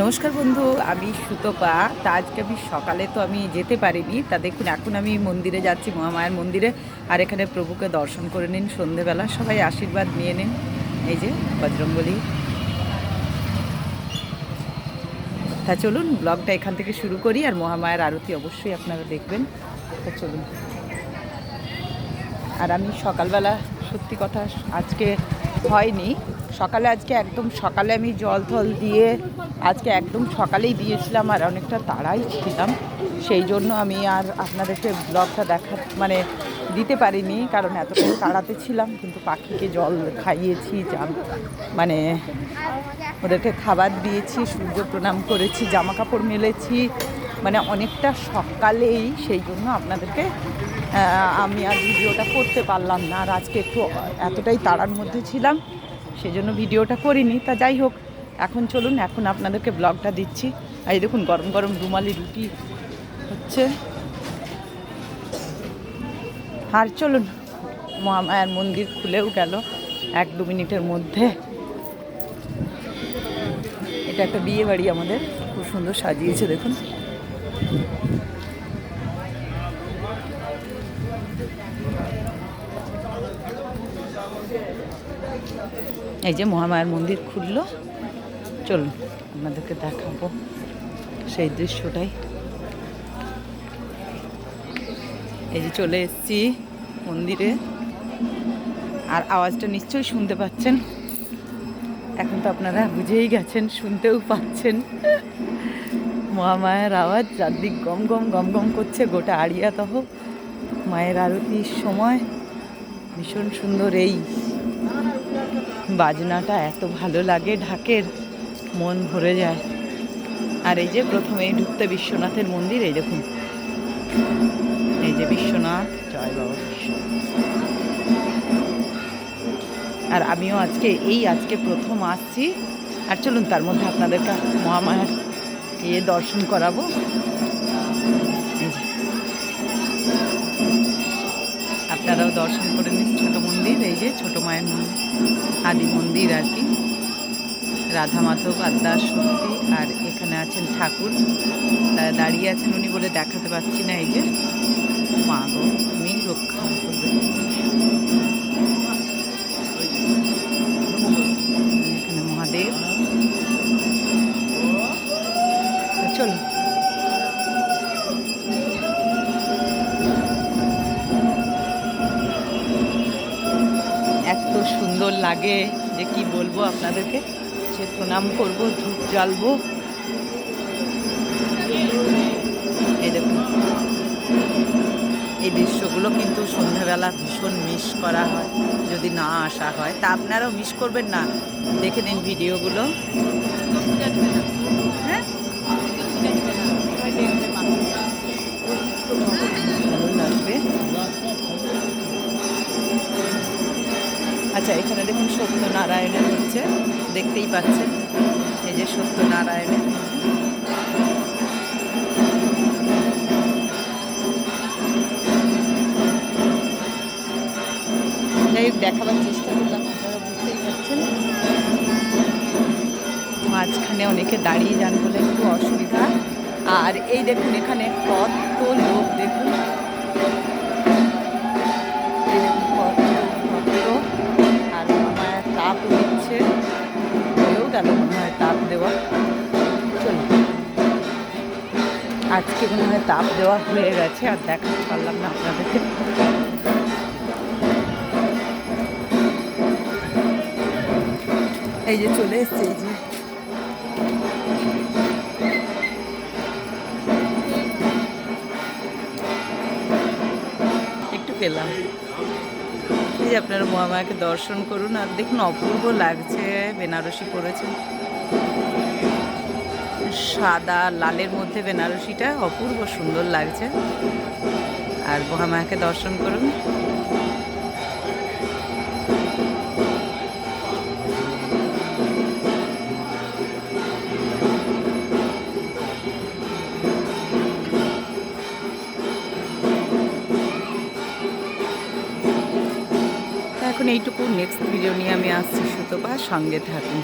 নমস্কার বন্ধু, আমি সুতপা। তা আজকে আমি সকালে তো আমি যেতে পারিনি। তা দেখুন, এখন আমি মন্দিরে যাচ্ছি, মহামায়ার মন্দিরে। আর এখানে প্রভুকে দর্শন করে নিন সন্ধেবেলা। সবাই আশীর্বাদ নিয়ে নিন। এই যে বজরঙ্গলি তা চলুন, ব্লগটা এখান থেকে শুরু করি আর মহামায়ার আরতি অবশ্যই আপনারা দেখবেন। তা চলুন। আর আমি সকালবেলা সত্যি কথা আজকে হয়নি। সকালে আজকে একদম সকালে আমি জল থল দিয়ে আজকে একদম সকালেই দিয়েছিলাম আর অনেকটা তাড়াই ছিলাম। সেই জন্য আমি আর আপনাদেরকে ব্লগটা দেখা মানে দিতে পারিনি কারণ এতটাই তাড়াতে ছিলাম, কিন্তু পাখিকে জল খাইয়েছি জাম মানে ওদেরকে খাবার দিয়েছি, সূর্য প্রণাম করেছি জামা কাপড় মেলেছি মানে অনেকটা সকালেই। সেই জন্য আপনাদেরকে আমি আর ভিডিওটা করতে পারলাম না আর আজকে একটু এতটাই তাড়ার মধ্যে ছিলাম। সেই জন্য ভিডিওটা করিনি। তা যাই হোক, এখন চলুন, এখন আপনাদেরকে ব্লগটা দিচ্ছি। এই দেখুন, গরম গরম রুমালি রুটি হচ্ছে। আর চলুন, মহামায়ার মন্দির খুলেও গেল এক দু মিনিটের মধ্যে। এটা একটা বিয়ে বাড়ি আমাদের, খুব সুন্দর সাজিয়েছে, দেখুন। এই যে মহামায়ার মন্দির খুললো। চলুন, আপনাদেরকে দেখাবো সেই দৃশ্যটাই। এই যে চলে এসেছি মন্দিরে। আর আওয়াজটা নিশ্চয়ই শুনতে পাচ্ছেন। এখন তো আপনারা বুঝেই গেছেন, শুনতেও পাচ্ছেন। মহামায়ের আওয়াজ, চারদিক গম গম গম গম করছে গোটা আড়িয়াতহ। মায়ের আরতির সময়, ভীষণ সুন্দর এই বাজনাটা এত ভালো লাগে, ঢাকের মন ভরে যায়। আর এই যে প্রথমেই ঢুকতে বিশ্বনাথের মন্দির, এই দেখুন। এই যে বিশ্বনাথ, জয় বাবা বিশ্বনাথ। আর আমিও আজকে, এই আজকে প্রথম আসছি। আর চলুন, তার মধ্যে আপনাদেরকে মহামায়ার ইয়ে দর্শন করাবো। আপনারাও দর্শন করে নিন ছোট মন্দির, এই যে ছোট মায়ের মন্দির। আদি মন্দির আর কি। রাধা মাধব আদ্যা শক্তি আর এখানে আছেন ঠাকুর। দাঁড়িয়ে আছেন উনি বলে দেখাতে পাচ্ছি না, এই যে। মা গো আমি রক্ষা করবে। এত সুন্দর লাগে যে কি বলব আপনাদেরকে? সে প্রণাম করব, ধূপ জ্বালবো। এই দেখুন। এই দৃশ্যগুলো কিন্তু সন্ধ্যাবেলা ভীষণ মিস করা হয়, যদি না আসা হয়। তা আপনারাও মিস করবেন না। দেখে নিন ভিডিওগুলো। হ্যাঁ? আচ্ছা এখানে দেখুন সত্যনারায়ণের হচ্ছে, দেখতেই পাচ্ছেন। এই যে সত্যনারায়ণের যাই হোক, দেখাবার চেষ্টা করলাম, আপনারা বুঝতেই পারছেন। মাঝখানে অনেকে দাঁড়িয়ে যান বলে একটু অসুবিধা। আর এই দেখুন, এখানে কত লোক, দেখুন। আজকে মনে হয় তাপ দেওয়া হয়ে গেছে, আর দেখাতে পারলাম না আপনাদেরকে। এই যে চলে এসছে, এই যে। একটু পেলাম। এই যে আপনারা মহামায়াকে দর্শন করুন, আর দেখুন অপূর্ব লাগছে, বেনারসি পরেছে। সাদা লালের মধ্যে বেনারসিটা অপূর্ব সুন্দর লাগছে। আর মহামায়াকে দর্শন করুন। এখন এইটুকু। নেক্সট ভিডিও নিয়ে আমি আসছি সুতপা, সঙ্গে থাকুন।